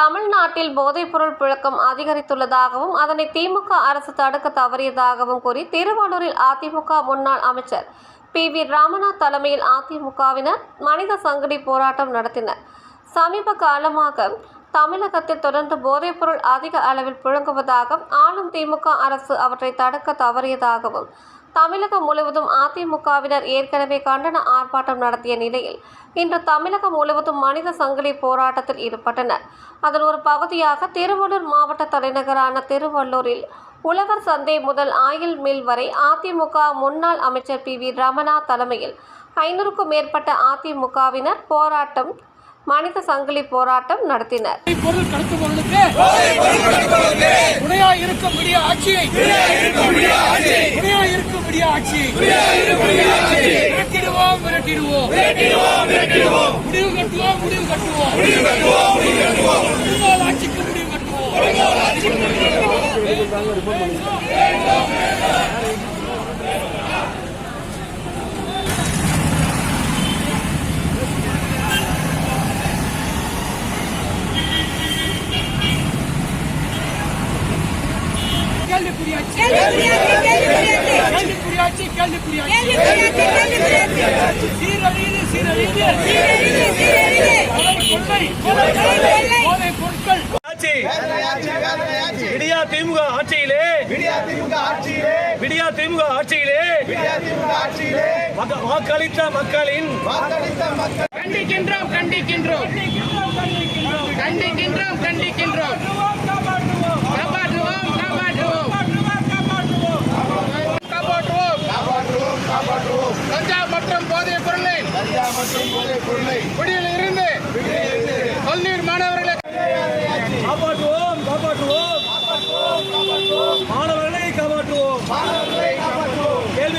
தமிழ்நாட்டில் போதைப்பொருள் புழக்கம் அதிகரித்துள்ளதாகவும் அதனை திமுக அரசு தடுக்க தவறியதாகவும் கூறி திருவள்ளூரில் அதிமுக முன்னாள் அமைச்சர் பி. வி. ராமநாத் தலைமையில் அதிமுகவினர் மனித சங்கடி போராட்டம் நடத்தினர். சமீப காலமாக தமிழகத்தில் தொடர்ந்து போதைப்பொருள் அதிக அளவில் புழங்குவதாகவும் ஆளும் திமுக அரசு அவற்றை தடுக்க தவறியதாகவும் தமிழகம் முழுவதும் அதிமுகவினர் ஏற்கனவே கண்டன ஆர்ப்பாட்டம் நடத்திய நிலையில் இன்று தமிழகம் முழுவதும் மனித சங்கிலி போராட்டத்தில் ஈடுபட்டனர். அதன் ஒரு பகுதியாக திருவள்ளூர் மாவட்ட தலைநகரான திருவள்ளூரில் உழவர் சந்தை முதல் ஆயில் மில் வரை அதிமுக முன்னாள் அமைச்சர் பி வி ரமணா தலைமையில் ஐநூறுக்கும் மேற்பட்ட அதிமுகவினர் போராட்டம் மனித சங்கிலி போராட்டம் நடத்தினர். பொருள் முடிவு கட்டுவோம் இருக்கும் முடிய ஆட்சியை துணையா இருக்கும் முடிய ஆட்சியை விரட்டிடுவோம் விரட்டிடுவோம் முடிவு கட்டுவோம் முடிவு கட்டுவோம் முன்னாள் ஆட்சிக்கு முடிவு கட்டுவோம் கேள்விக்குறியாட்சி கேள்விக்குறியாட்சி கேள்விக்குறியாட்சி சீரழியுது சீரழியுது போதை பொருட்கள் விடியா திமுக ஆட்சியிலே விடியா திமுக ஆட்சியிலே விடியா திமுக ஆட்சியிலே. விடியா திமுக ஆட்சியிலே. வாக்களித்த மக்களின் வாக்களித்த மக்கள் கண்டிக்கின்றோம் கண்டிக்கின்றோம். கண்டிக்கின்றோம் கண்டிக்கின்றோம். மற்றும் போதைப் பொருளை. குடியில் இருந்து கல்லூரி மாணவர்களை காப்பாற்றுவோம் காப்பாற்றுவோம்.